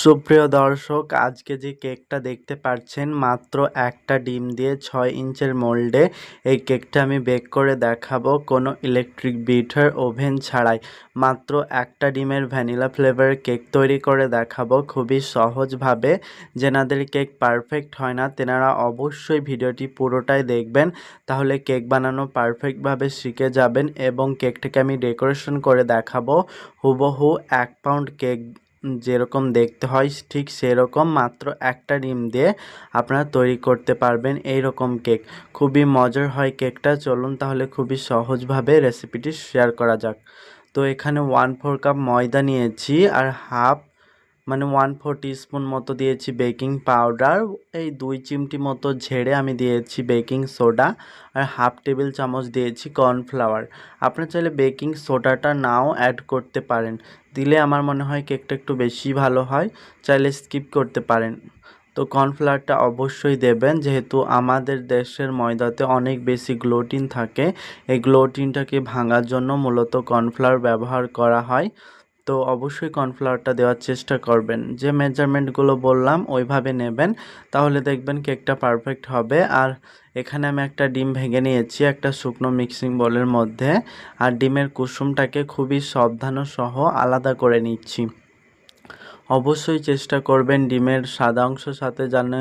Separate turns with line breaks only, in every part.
সুপ্রিয় দর্শক, আজকে যে কেকটা দেখতে পাচ্ছেন, মাত্র একটা ডিম দিয়ে ছয় ইঞ্চের মোল্ডে এই কেকটা আমি বেক করে দেখাবো কোনো ইলেকট্রিক বিটার ওভেন ছাড়াই। মাত্র একটা ডিমের ভ্যানিলা ফ্লেভারের কেক তৈরি করে দেখাবো খুবই সহজভাবে। যেনাদের কেক পারফেক্ট হয় না, তেনারা অবশ্যই ভিডিওটি পুরোটাই দেখবেন, তাহলে কেক বানানো পারফেক্টভাবে শিখে যাবেন এবং কেকটাকে আমি ডেকোরেশন করে দেখাবো। হুবহু এক পাউন্ড কেক যেরকম দেখতে হয়, ঠিক সেরকম মাত্র একটা ডিম দিয়ে আপনারা তৈরি করতে পারবেন এই রকম কেক। খুবই মজার হয় কেকটা। চলুন তাহলে খুবই সহজভাবে রেসিপিটি শেয়ার করা যাক। তো এখানে ওয়ান ফোর কাপ ময়দা নিয়েছি আর হাফ মানে ওয়ান ফোর স্পুন মতো দিয়েছি বেকিং পাউডার এই দুই চিমটি মতো ঝেড়ে আমি দিয়েছি বেকিং সোডা আর হাফ টেবিল চামচ দিয়েছি কর্নফ্লাওয়ার আপনার চাইলে বেকিং সোডাটা নাও অ্যাড করতে পারেন। দিলে আমার মনে হয় কেকটা একটু বেশি ভালো হয়, চাইলে স্কিপ করতে পারেন। তো কর্নফ্লাওয়ারটা অবশ্যই দেবেন, যেহেতু আমাদের দেশের ময়দাতে অনেক বেশি গ্লোটিন থাকে। এই গ্লোটিনটাকে ভাঙার জন্য মূলত কর্নফ্লাওয়ার ব্যবহার করা হয়। তো অবশ্যই কর্নফ্লাওয়ারটা দেওয়ার চেষ্টা করবেন। যে মেজারমেন্টগুলো বললাম, ওইভাবে নেবেন। তাহলে দেখবেন কেকটা পারফেক্ট হবে। আর এখানে আমি একটা ডিম ভেঙে নিয়েছি, একটা শুকনো মিক্সিং বোলের মধ্যে। আর ডিমের কুসুমটাকে খুবই সাবধান সহ আলাদা করে নিচ্ছি। অবশ্যই চেষ্টা করবেন ডিমের সাদা অংশ সাথে যেন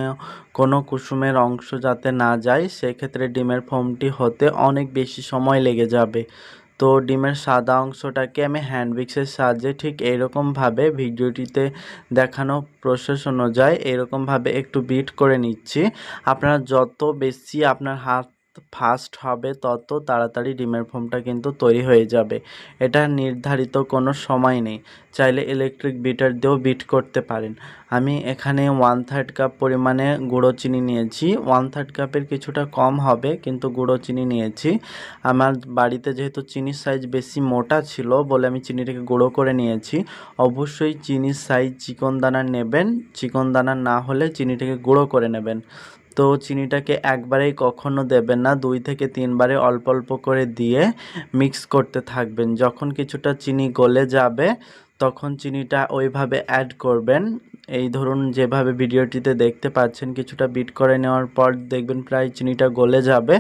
কোনো কুসুমের অংশ যাতে না যায়। সেক্ষেত্রে ডিমের ফোমটি হতে অনেক বেশি সময় লেগে যাবে। তো ডিমের সাদা অংশটাকে আমি হ্যান্ড মিক্সের সাহায্যে ঠিক এইরকমভাবে ভিডিওটিতে দেখানো প্রসেস অনুযায়ী এরকমভাবে একটু বিট করে নিচ্ছি। আপনারা যত বেশি আপনার হাত ফাস্ট হবে, তত তাড়াতাড়ি ডিমের ফোমটা কিন্তু তৈরি হয়ে যাবে। এটা নির্ধারিত কোনো সময় নেই। চাইলে ইলেকট্রিক বিটার দিয়েও বিট করতে পারেন। আমি এখানে ওয়ান থার্ড কাপ পরিমাণে গুঁড়ো চিনি নিয়েছি। ওয়ান থার্ড কাপের কিছুটা কম হবে, কিন্তু গুঁড়ো চিনি নিয়েছি। আমার বাড়িতে যেহেতু চিনির সাইজ বেশি মোটা ছিল বলে আমি চিনিটাকে গুঁড়ো করে নিয়েছি। অবশ্যই চিনির সাইজ চিকন দানা নেবেন। চিকন দানা না হলে চিনিটাকে গুঁড়ো করে নেবেন। তো চিনিটাকে একবারেই কখনো দেবেন না, দুই থেকে তিনবারে অল্প অল্প করে দিয়ে মিক্স করতে থাকবেন। যখন কিছুটা চিনি গলে যাবে, তখন চিনিটা ওইভাবে অ্যাড করবেন। এই ধরুন, যেভাবে ভিডিওটিতে দেখতে পাচ্ছেন, কিছুটা বিট করে নেওয়ার পর দেখবেন প্রায় চিনিটা গলে যাবে।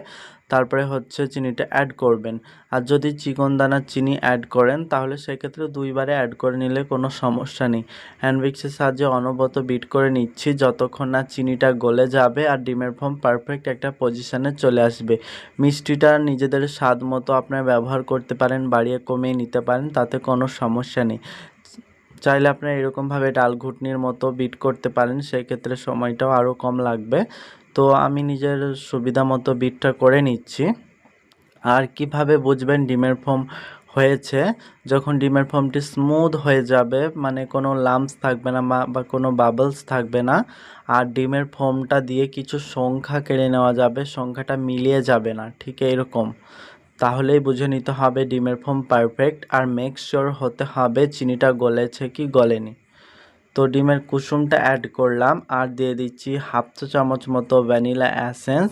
তারপরে হচ্ছে চিনিটা অ্যাড করবেন। আর যদি চিকন দানার চিনি অ্যাড করেন, তাহলে সেক্ষেত্রে দুইবারে অ্যাড করে নিলে কোনো সমস্যা নেই। হ্যান্ডউইক্সের সাহায্যে অনবত বিট করে নিচ্ছি, যতক্ষণ না চিনিটা গলে যাবে আর ডিমের ফর্ম পারফেক্ট একটা পজিশানে চলে আসবে। মিষ্টিটা নিজেদের স্বাদ মতো আপনারা ব্যবহার করতে পারেন, বাড়িয়ে কমিয়ে নিতে পারেন, তাতে কোনো সমস্যা নেই। চাইলে আপনারা এরকমভাবে ডাল ঘুটনির মতো বিট করতে পারেন সেই ক্ষেত্রে সময়টাও আরও কম লাগবে। তো আমি নিজের সুবিধা মতো বিটটা করে নিচ্ছি। আর কীভাবে বুঝবেন ডিমের ফোম হয়েছে? যখন ডিমের ফোমটি স্মুথ হয়ে যাবে মানে কোনো লাম্পস থাকবে না বা কোনো বাবলস থাকবে না, আর ডিমের ফোমটা দিয়ে কিছু সংখ্যা কেড়ে নেওয়া যাবে, সংখ্যাটা মিলিয়ে যাবে না, ঠিক এরকম তাহলেই বুঝে নিতে হবে ডিমের ফোম পারফেক্ট আর মেক শিওর হতে হবে চিনিটা গলেছে কি গলেনি। তো ডিমের কুসুমটা অ্যাড করলাম আর দিয়ে দিচ্ছি হাফ চা চামচ মতো ভ্যানিলা অ্যাসেন্স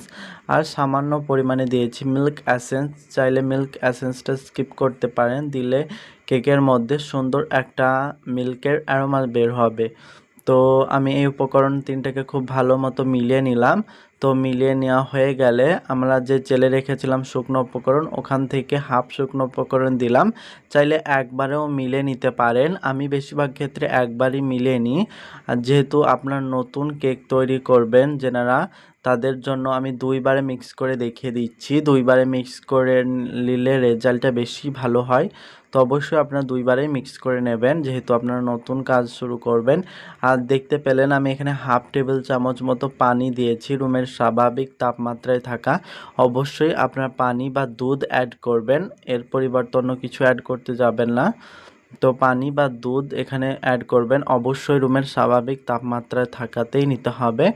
আর সামান্য পরিমাণে দিয়েছি মিল্ক অ্যাসেন্স চাইলে মিল্ক অ্যাসেন্সটা স্কিপ করতে পারেন, দিলে কেকের মধ্যে সুন্দর একটা মিল্কের অ্যারোমা বের হবে। তো আমি এই উপকরণ তিনটাকে খুব ভালো মতো মিলিয়ে নিলাম। তো মিলিয়ে নেওয়া হয়ে গেলে আমরা যে জেলে রেখেছিলাম শুকনো উপকরণ, ওখান থেকে হাফ শুকনো উপকরণ দিলাম। চাইলে একবারেও মিলে নিতে পারেন। আমি বেশিরভাগ ক্ষেত্রে একবারই মিলে নিই। যেহেতু আপনার নতুন কেক তৈরি করবেন, যেনারা তাদের জন্য আমি দুইবারে মিক্স করে দেখিয়ে দিচ্ছি। দুইবারে মিক্স করে নিলে রেজাল্টটা বেশি ভালো হয়। তো অবশ্যই আপনারা দুইবারেই মিক্স করে নেবেন, যেহেতু আপনারা নতুন কাজ শুরু করবেন। আর দেখতে পেলেন আমি এখানে হাফ টেবিল চামচ মতো পানি দিয়েছি। রুমের স্বাভাবিক তাপমাত্রায় থাকা। অবশ্যই আপনারা পানি বা দুধ অ্যাড করবেন। এর পরিবর্তে অন্য কিছু অ্যাড করতে যাবেন না। তো পানি বা দুধ এখানে অ্যাড করবেন। অবশ্যই রুমের স্বাভাবিক তাপমাত্রায় থাকাতেই নিতে হবে।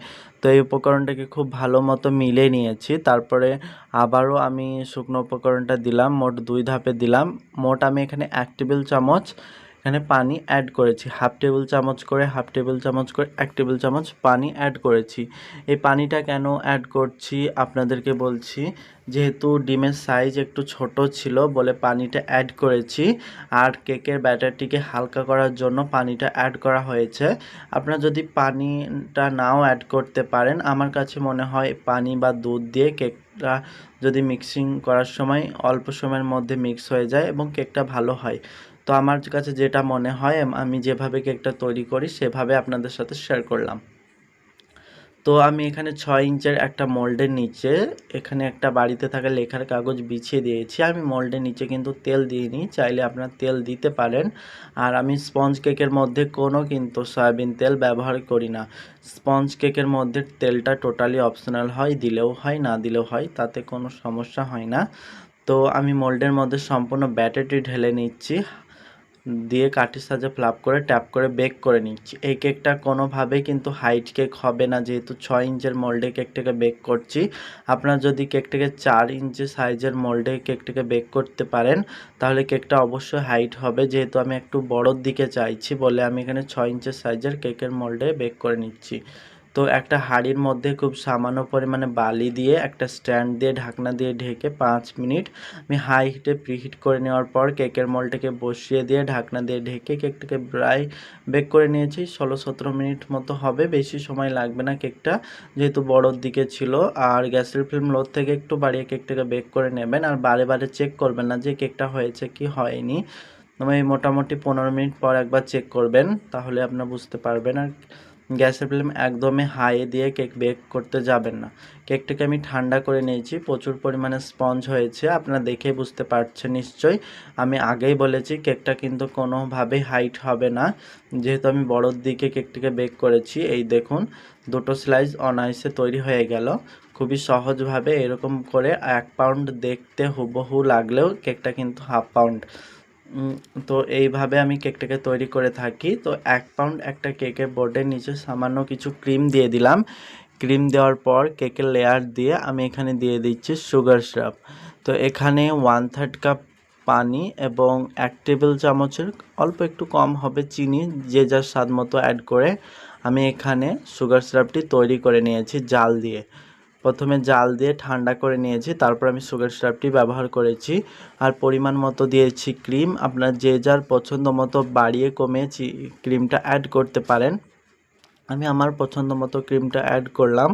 তো এই উপকরণটাকে খুব ভালো মতো মিলে নিয়েছি। তারপরে আবারও আমি শুকনো উপকরণটা দিলাম, মোট দুই ধাপে দিলাম। মোট আমি এখানে এক টেবিল চামচ এখানে পানি অ্যাড করেছি। হাফ টেবিল চামচ করে হাফ টেবিল চামচ করে, এক টেবিল চামচ পানি অ্যাড করেছি। এই পানিটা কেন অ্যাড করছি? আপনাদেরকে বলছি, যেহেতু ডিমের সাইজ একটু ছোট ছিল বলে পানিটা অ্যাড করেছি, আর কেকের ব্যাটারটিকে হালকা করার জন্য পানিটা অ্যাড করা হয়েছে। আপনারা যদি পানিটা নাও অ্যাড করতে পারেন, আমার কাছে মনে হয় পানি বা দুধ দিয়ে কেকটা যদি মিক্সিং করার সময় অল্প সময়ের মধ্যে মিক্স হয়ে যায় এবং কেকটা ভালো হয়। তো আমার কাছে যেটা মনে হয়, আমি যেভাবে কেকটা তৈরি করি, সেভাবে আপনাদের সাথে শেয়ার করলাম। তো আমি এখানে ছয় ইঞ্চের একটা মোল্ডের নিচে, এখানে একটা বাড়িতে থাকা লেখার কাগজ বিছিয়ে দিয়েছি। আমি মোল্ডের নিচে কিন্তু তেল দিইনি, চাইলে আপনার তেল দিতে পারেন। আর আমি স্পঞ্জ কেকের মধ্যে কোনো কিন্তু সয়াবিন তেল ব্যবহার করি না। স্পঞ্জ কেকের মধ্যে তেলটা টোটালি অপশনাল হয়, দিলেও হয়, না দিলেও হয়, তাতে কোনো সমস্যা হয় না। তো আমি মোল্ডের মধ্যে সম্পূর্ণ ব্যাটারটি ঢেলে নিচ্ছি। দিয়ে কাঠের সাহায্যে ফ্লাপ করে ট্যাপ করে বেক করে নিচ্ছি। এই কেকটা কোনোভাবেই কিন্তু হাইট কেক হবে না, যেহেতু ছয় ইঞ্চের মোল্ডে কেকটাকে বেক করছি। আপনার যদি কেকটাকে চার ইঞ্চি সাইজের মোল্ডে কেকটাকে বেক করতে পারেন, তাহলে কেকটা অবশ্যই হাইট হবে। যেহেতু আমি একটু বড়োর দিকে চাইছি বলে আমি এখানে ছয় ইঞ্চের সাইজের কেকের মোল্ডে বেক করে নিচ্ছি। তো একটা হাঁড়ির মধ্যে খুব সামান্য পরিমাণে বালি দিয়ে, একটা স্ট্যান্ড দিয়ে, ঢাকনা দিয়ে ঢেকে পাঁচ মিনিট আমি হাই হিটে প্রিহিট করে নেওয়ার পর কেকের মলটাকে বসিয়ে দিয়ে, ঢাকনা দিয়ে ঢেকে কেকটাকে প্রায় বেক করে নিয়েছি। ষোলো সতেরো মিনিট মতো হবে, বেশি সময় লাগবে না কেকটা, যেহেতু বড়োর দিকে ছিল। আর গ্যাসের ফ্লেম লোড থেকে একটু বাড়িয়ে কেকটাকে বেক করে নেবেন। আর বারে বারে চেক করবেন না যে কেকটা হয়েছে কি হয়নি। আমি মোটামুটি পনেরো মিনিট পর একবার চেক করবেন, তাহলে আপনার বুঝতে পারবেন। আর গ্যাসের ফ্লেম একদমই হাই দিয়ে কেক বেক করতে যাবেন না। কেকটাকে আমি ঠান্ডা করে নিয়েছি, প্রচুর পরিমাণে স্পঞ্জ হয়েছে, আপনারা দেখে বুঝতে পারছেন নিশ্চয়ই। আমি আগেই বলেছি কেকটা কিন্তু কোনোভাবেই হাইট হবে না। যেহেতু আমি বড়োর দিকে কেকটাকে বেক করেছি, এই দেখুন, দুটো স্লাইস অনায়াসে তৈরি হয়ে গেল। খুবই সহজভাবে এরকম করে এক পাউন্ড দেখতে হুবহু লাগলেও কেকটা কিন্তু হাফ পাউন্ড তো এইভাবে আমি কেকটাকে তৈরি করে থাকি। তো এক পাউন্ড একটা কেকের বোর্ডের নিচে সামান্য কিছু ক্রিম দিয়ে দিলাম। ক্রিম দেওয়ার পর কেকের লেয়ার দিয়ে আমি এখানে দিয়ে দিচ্ছি সুগার সিরাপ তো এখানে ওয়ান থার্ড কাপ পানি এবং এক টেবিল চামচের অল্প একটু কম হবে চিনি যে যার স্বাদ মতো অ্যাড করে আমি এখানে সুগার সিরাপটি তৈরি করে নিয়েছি জাল দিয়ে। প্রথমে জাল দিয়ে ঠান্ডা করে নিয়েছি, তারপর আমি সুগার সিরাপটি ব্যবহার করেছি। আর পরিমাণ মতো দিয়েছি ক্রিম আপনার যে যার পছন্দ মতো বাড়িয়ে কমে ক্রিমটা অ্যাড করতে পারেন। আমি আমার পছন্দ মতো ক্রিমটা অ্যাড করলাম।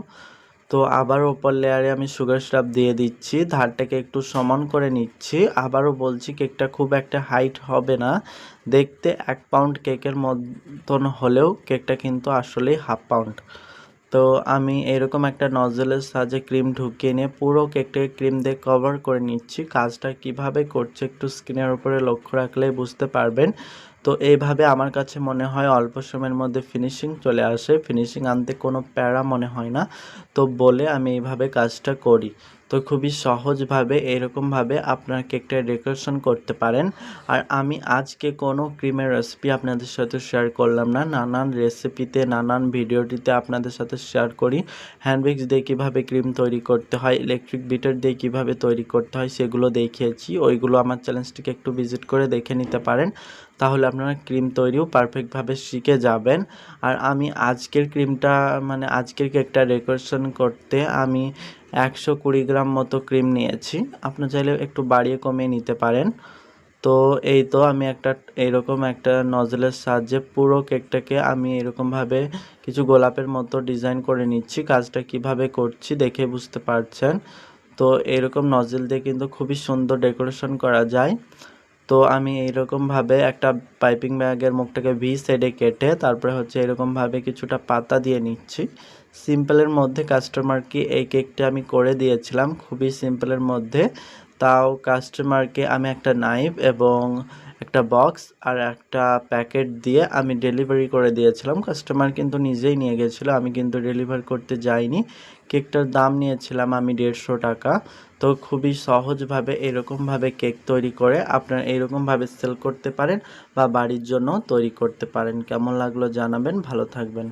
তো আবার ওপর লেয়ারে আমি সুগার সিরাপ দিয়ে দিচ্ছি। ধারটাকে একটু সমান করে নিচ্ছি। আবারও বলছি কেকটা খুব একটা হাইট হবে না। দেখতে এক পাউন্ড কেকের মতন হলেও কেকটা কিন্তু আসলেই হাফ পাউন্ড তো আমি এরকম একটা নজলের সাহায্যে ক্রিম ঢুকিয়ে নিয়ে পুরো কেকটাকে ক্রিম দিয়ে কভার করে নিচ্ছি। কাজটা কীভাবে করছে একটু স্ক্রিনের উপরে লক্ষ্য রাখলে বুঝতে পারবেন। তো এইভাবে আমার কাছে মনে হয় অল্প সময়ের মধ্যে ফিনিশিং চলে আসে। ফিনিশিং আনতে কোনো প্যারা মনে হয় না। তো বলে আমি এইভাবে কাজটা করি। তো খুবই সহজভাবে, এরকমভাবে আপনার কেকটা ডেকোরেশন করতে পারেন। আর আমি আজকে কোনো ক্রিমের রেসিপি আপনাদের সাথে শেয়ার করলাম না। নানান রেসিপিতে নানান ভিডিওটিতে আপনাদের সাথে শেয়ার করি। হ্যান্ডব্যাগস দিয়ে কীভাবে ক্রিম তৈরি করতে হয় ইলেকট্রিক বিটার দিয়ে কীভাবে তৈরি করতে হয়, সেগুলো দেখিয়েছি। ওইগুলো আমার চ্যালেঞ্জটিকে একটু ভিজিট করে দেখে নিতে পারেন। তাহলে আপনারা ক্রিম তৈরিও পারফেক্টভাবে শিখে যাবেন। আর আমি আজকের ক্রিমটা মানে আজকের কেকটা ডেকোরেশন করতে আমি একশো কুড়ি গ্রাম মতো ক্রিম নিয়েছি। আপনি চাইলে একটু বাড়িয়ে কমিয়ে নিতে পারেন। তো এই তো আমি একটা এইরকম একটা নজলের সাহায্যে পুরো কেকটাকে আমি এরকমভাবে কিছু গোলাপের মতো ডিজাইন করে নিচ্ছি। কাজটা কীভাবে করছি দেখে বুঝতে পারছেন। তো এরকম নজল দিয়ে কিন্তু খুবই সুন্দর ডেকোরেশন করা যায়। তো আমি এইরকমভাবে একটা পাইপিং ব্যাগের মুখটাকে ভি সাইডে কেটে তারপরে হচ্ছে এরকমভাবে কিছুটা পাতা দিয়ে নিচ্ছি। সিম্পলের মধ্যে কাস্টমারকে এই কেকটা আমি করে দিয়েছিলাম, খুবই সিম্পলের মধ্যে। তাও কাস্টমারকে আমি একটা নাইফ এবং একটা বক্স আর একটা প্যাকেট দিয়ে আমি ডেলিভারি করে দিয়েছিলাম। কাস্টমার কিন্তু নিজেই নিয়ে গেছিল, আমি কিন্তু ডেলিভার করতে যাইনি। কেকটার দাম নিয়েছিলাম আমি দেড়শো টাকা। তো খুবই সহজভাবে এরকমভাবে কেক তৈরি করে আপনার এরকমভাবে সেল করতে পারেন বা বাড়ির জন্য তৈরি করতে পারেন। কেমন লাগল জানাবেন, ভালো থাকবেন।